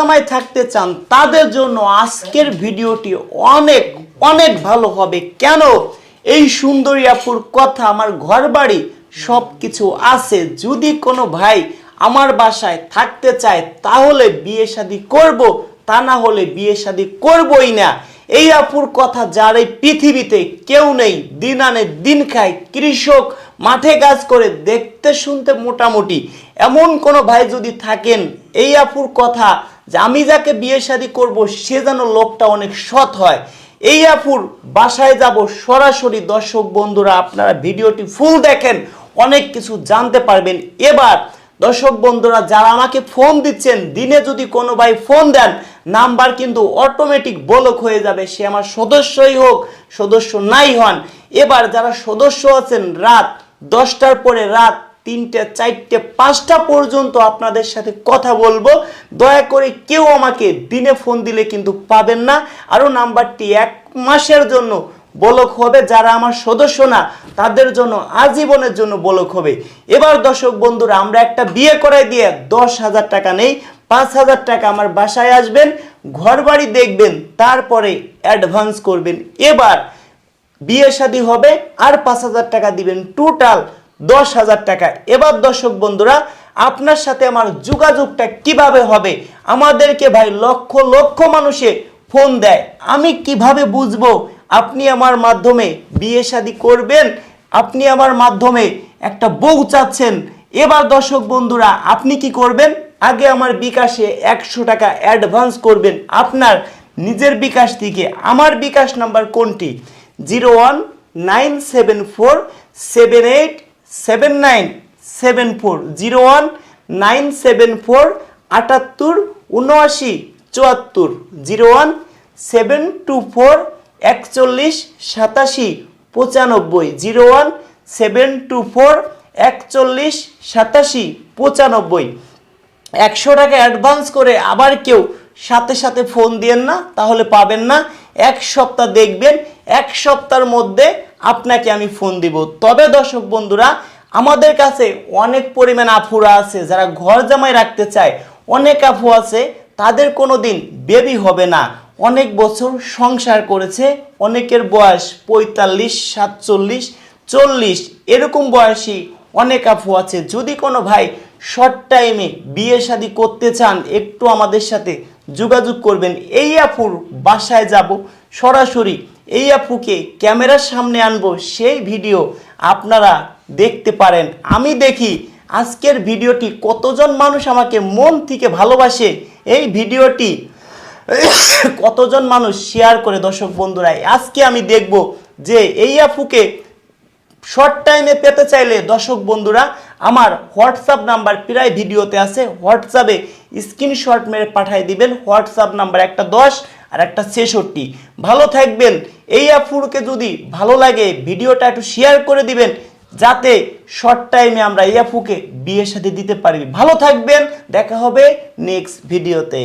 জামাই থাকতে চান, তাদের জন্য আজকের ভিডিওটি অনেক অনেক ভালো হবে। কেন? এই সুন্দরী আপুর কথা, আমার ঘর বাড়ি সব কিছু আছে। যদি কোনো ভাই আমার বাসায় থাকতে চায়, তাহলে বিয়ে শাদি করব, তা না হলে বিয়ে শাদি করবই না। এই আপুর কথা যার এই পৃথিবীতে কেউ নেই, দিন আনে দিন খায়। কৃষক মাঠে কাজ করে, দেখতে শুনতে মোটামুটি। এমন কোনো ভাই যদি থাকেন, এই আপুর কথা যে আমি যাকে বিয়ে শাদি করব, সে যেন লোকটা অনেক সৎ হয়। এই আপুর বাসায় যাব, সরাসরি দর্শক বন্ধুরা, আপনারা ভিডিওটি ফুল দেখেন, অনেক কিছু জানতে পারবেন। এবার দর্শক বন্ধুরা, যারা আমাকে ফোন দিচ্ছেন, দিনে যদি কোনো ভাই ফোন দেন, নাম্বার কিন্তু অটোমেটিক ব্লক হয়ে যাবে, সে আমার সদস্যই হোক, সদস্য নাই হন। এবার যারা সদস্য আছেন, রাত দশটার পরে রাত তিনটে, চারটে, পাঁচটা পর্যন্ত আপনাদের সাথে কথা বলব। দয়া করে কেউ আমাকে দিনে ফোন দিলে কিন্তু পাবেন না। আরও নাম্বারটি এক মাসের জন্য বলক হবে। যারা আমার সদস্য না, তাদের জন্য আজীবনের জন্য বলক হবে। এবার দর্শক বন্ধুরা, আমরা একটা বিয়ে করাই দিয়ে দশ হাজার টাকা নেই, পাঁচ হাজার টাকা আমার বাসায় আসবেন ঘর বাড়ি দেখবেন, তারপরে অ্যাডভান্স করবেন। এবার বিয়ে শাদী হবে আর পাঁচ হাজার টাকা দিবেন টোটাল দশ হাজার টাকা। এবার দর্শক বন্ধুরা, আপনার সাথে আমার যোগাযোগটা কীভাবে হবে? আমাদেরকে ভাই লক্ষ লক্ষ মানুষে ফোন দেয়। আমি কীভাবে বুঝব? আপনি আমার মাধ্যমে বিয়ে শাদী করবেন, আপনি আমার মাধ্যমে একটা বউ চাচ্ছেন। এবার দর্শক বন্ধুরা, আপনি কি করবেন? আগে আমার বিকাশে একশো টাকা অ্যাডভান্স করবেন আপনার নিজের বিকাশ থেকে। আমার বিকাশ নাম্বার কোনটি? Zero one nine seven four seven eight seven nine seven four zero one nine seven four আটাত্তর উনআশি চুয়াত্তর zero one seven two four একচল্লিশ সাতাশি পঁচানব্বই zero one seven two four একচল্লিশ সাতাশি পঁচানব্বই একশো টাকা অ্যাডভান্স করে আবার কেউ সাথে সাথে ফোন দিয়েন না, তাহলে পাবেন না। এক সপ্তাহ দেখবেন, এক সপ্তাহের মধ্যে আপনাকে আমি ফোন দিব। তবে দর্শক বন্ধুরা, আমাদের কাছে অনেক পরিমাণ আফুরা আছে, যারা ঘর জামাই রাখতে চায়। অনেক আফু আছে, তাদের কোনো দিন বেবি হবে না। অনেক বছর সংসার করেছে, অনেকের বয়স পঁয়তাল্লিশ, সাতচল্লিশ, চল্লিশ, এরকম বয়সী অনেক আফু আছে। যদি কোনো ভাই শর্ট টাইমে বিয়ে শাদি করতে চান, একটু আমাদের সাথে যোগাযোগ করবেন। এই আফুর বাসায় যাব, সরাসরি এই আফুকে ক্যামেরার সামনে আনব, সেই ভিডিও আপনারা দেখতে পারেন। আমি দেখি আজকের ভিডিওটি কতজন মানুষ আমাকে মন থেকে ভালোবাসে, এই ভিডিওটি কতজন মানুষ শেয়ার করে দর্শক বন্ধুরা, আজকে আমি দেখব যে এই আফুকে শর্ট টাইমে পেতে চাইলে দর্শক বন্ধুরা, আমার হোয়াটসঅ্যাপ নাম্বার প্রায় ভিডিওতে আছে হোয়াটসঅ্যাপে স্ক্রিনশট মেরে পাঠিয়ে দিবেন হোয়াটসঅ্যাপ নাম্বার একটা দশ আর একটা ছেষট্টি। ভালো থাকবেন। এই অ্যাপুরকে যদি ভালো লাগে, ভিডিওটা একটু শেয়ার করে দিবেন, যাতে শর্ট টাইমে আমরা এই আফুকে বিয়ের সাথে দিতে পারি। ভালো থাকবেন। দেখা হবে নেক্সট ভিডিওতে